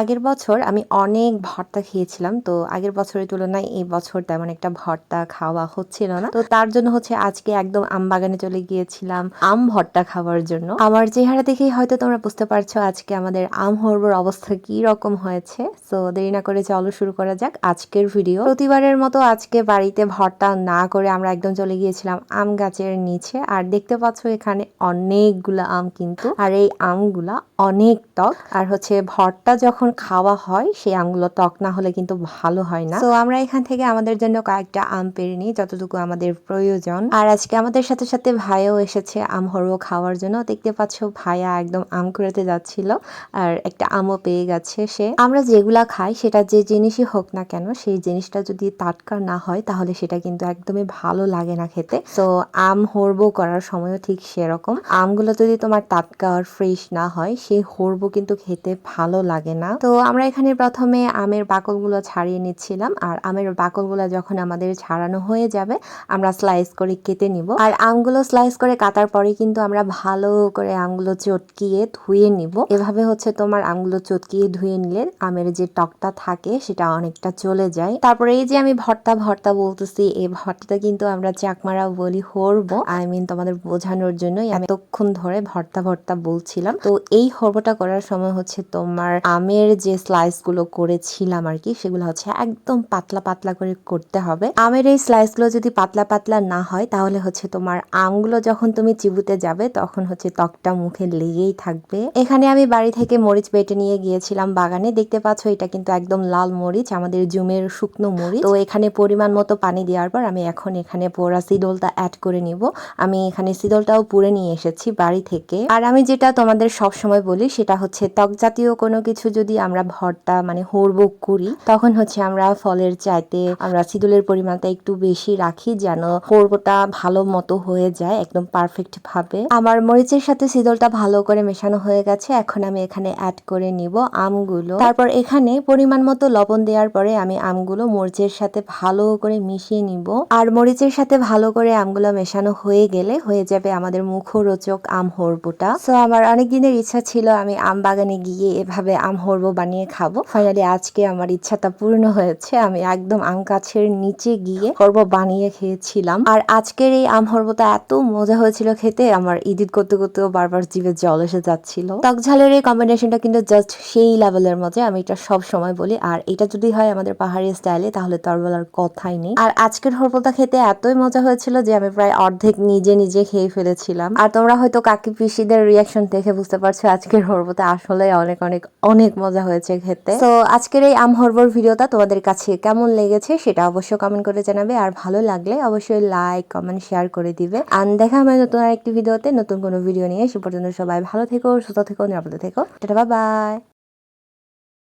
আগের বছর আমি অনেক ভর্তা খেয়েছিলাম, তো আগের বছরের তুলনায় এই বছর তেমন একটা ভর্তা খাওয়া হচ্ছিল না। তো তার জন্য হচ্ছে আজকে একদম আম বাগানে চলে গিয়েছিলাম আম ভর্তা খাওয়ার জন্য। আমার চেহারা দেখেই হয়তো তোমরা বুঝতে পারছ আজকে আমাদের আম হরবর অবস্থা কি রকম হয়েছে। তো দেরি না করে চলো শুরু করা যাক আজকের ভিডিও। প্রতিবারের মতো আজকে বাড়িতে ভর্তা না করে আমরা একদম চলে গিয়েছিলাম আম গাছের নিচে, আর দেখতে পাচ্ছ এখানে অনেকগুলা আম কিন্তু। আর এই আমগুলা অনেক টক। আর হচ্ছে ভর্তা যখন খাওয়া হয়, সেই আমগুলো টক না হলে কিন্তু ভালো হয় না। তো আমরা এখান থেকে আমাদের জন্য কয়েকটা আম পেরে নিই, যতটুকু আমাদের প্রয়োজন। আর আজকে আমাদের সাথে সাথে ভাইও এসেছে আম হরবো খাওয়ার জন্য। দেখতে পাচ্ছ, ভাইয়া একদম আম কুড়াতে যাচ্ছিল, আর একটা আমও পেয়ে গেছে সে। আমরা যেগুলা খাই, সেটা যে জিনিসই হোক না কেন, সেই জিনিসটা যদি টাটকা না হয়, তাহলে সেটা কিন্তু একদমই ভালো লাগে না খেতে। তো আম হরবো করার সময়ও ঠিক সেরকম। আমগুলো যদি তোমার টাটকা আর ফ্রেশ না হয়, সেই হরবো কিন্তু খেতে ভালো লাগে না। তো আমরা এখানে প্রথমে আমের বাকলগুলো ছাড়িয়ে নিচ্ছিলাম। আর আমের বাকলগুলো যখন আমাদের ছাড়ানো হয়ে যাবে, আমরা স্লাইস করে কেটে নিব। আর আমগুলো স্লাইস করে কাটার পরে কিন্তু আমরা ভালো করে আমগুলো চটকিয়ে ধুয়ে নিব। এভাবে হচ্ছে তোমার আমগুলো চটকিয়ে ধুয়ে নিলে আমের যে টকটা থাকে, সেটা অনেকটা চলে যায়। তারপরে এই যে আমি ভর্তা ভর্তা বলতেছি, এই ভর্তাটা কিন্তু আমরা চাকমারা বলি হরবো। আই মিন তোমাদের বোঝানোর জন্যই আমি তখন ধরে ভর্তা ভর্তা বলছিলাম। তো এই হরবোটা করার সময় হচ্ছে তোমার আমের যে স্লাইসগুলো করেছিলাম আর কি সেগুলো হচ্ছে একদম পাতলা পাতলা করে করতে হবে। আমের এই স্লাইসগুলো যদি পাতলা পাতলা না হয়, তাহলে হচ্ছে তোমার আমগুলো যখন তুমি চিবুতে যাবে, তখন হচ্ছে ত্বকটা মুখে লেগেই থাকবে। এখানে আমি বাড়ি থেকে মরিচ বেটে নিয়ে গিয়েছিলাম বাগানে। দেখতে পাচ্ছ, এটা কিন্তু একদম লাল মরিচ, আমাদের জুমের শুকনো মরিচ। তো এখানে পরিমাণ মতো পানি দেওয়ার পর আমি এখন এখানে পোড়া সিডলটা অ্যাড করে নিব। আমি এখানে সিডলটাও পুড়ে নিয়ে এসেছি বাড়ি থেকে। আর আমি যেটা তোমাদের সব সময় বলি, সেটা হচ্ছে ত্বক জাতীয় কোনো কিছু যদি আমরা ভর্তা মানে হরবো করি, তখন হচ্ছে আমরা ফলের চাইতে আমরা সিদুলের পরিমাণটা একটু বেশি রাখি যেন হরবোটা ভালো মতো হয়ে যায়, একদম পারফেক্ট ভাবে। আমার মরিচের সাথে সিদলটা ভালো করে মেশানো হয়ে গেছে, এখন আমি এখানে অ্যাড করে নিব আমগুলো। তারপর এখানে পরিমাণ মতো লবণ দেওয়ার পরে আমি আমগুলো মরিচের সাথে ভালো করে মিশিয়ে নিব। আর মরিচের সাথে ভালো করে আমগুলো মেশানো হয়ে গেলে হয়ে যাবে আমাদের মুখরোচক আম হরবোটা সো আমার অনেক দিনের ইচ্ছা ছিল আমি আম বাগানে গিয়ে এভাবে আম হরবো বানিয়ে খাব। ফাইনালি আজকে আমার ইচ্ছাটা পূর্ণ হয়েছে। আমি একদম আম গাছের নিচে গিয়ে হরবো বানিয়ে খেয়েছিলাম। আর আজকের এই আম হরবোটা এত মজা হয়েছিল খেতে, আমার ইডিট করতে করতেও বারবার জিভে জল এসে যাচ্ছিল। টক ঝালের এই কম্বিনেশনটা কিন্তু জাস্ট সেই লেভেলের মজা আমি এটা সব সময় বলি। আর এটা যদি হয় আমাদের পাহাড়ি স্টাইলে তাহলে তার বলার কথাই নেই। আর আজকের হরবোটা খেতে এতই মজা হয়েছিল যে আমি প্রায় অর্ধেক নিজে নিজে খেয়ে ফেলেছিলাম। আর তোমরা হয়তো কাকি পিসিদের রিয়াকশন দেখে বুঝতে পারছ, আজকের হরবোটা আসলে অনেক অনেক অনেক মজা হয়েছে খেতে। তো আজকের এই আমহরবর ভিডিওটা তোমাদের কাছে কেমন লেগেছে সেটা অবশ্যই কমেন্ট করে জানাবে। আর ভালো লাগলে অবশ্যই লাইক কমেন্ট শেয়ার করে দিবে। আর দেখা হবে নতুন আরেকটি ভিডিওতে, নতুন কোনো ভিডিও নিয়ে। সে পর্যন্ত সবাই ভালো থেকো, সুস্থ থেকো, নিরাপদে থেকো। Tata bye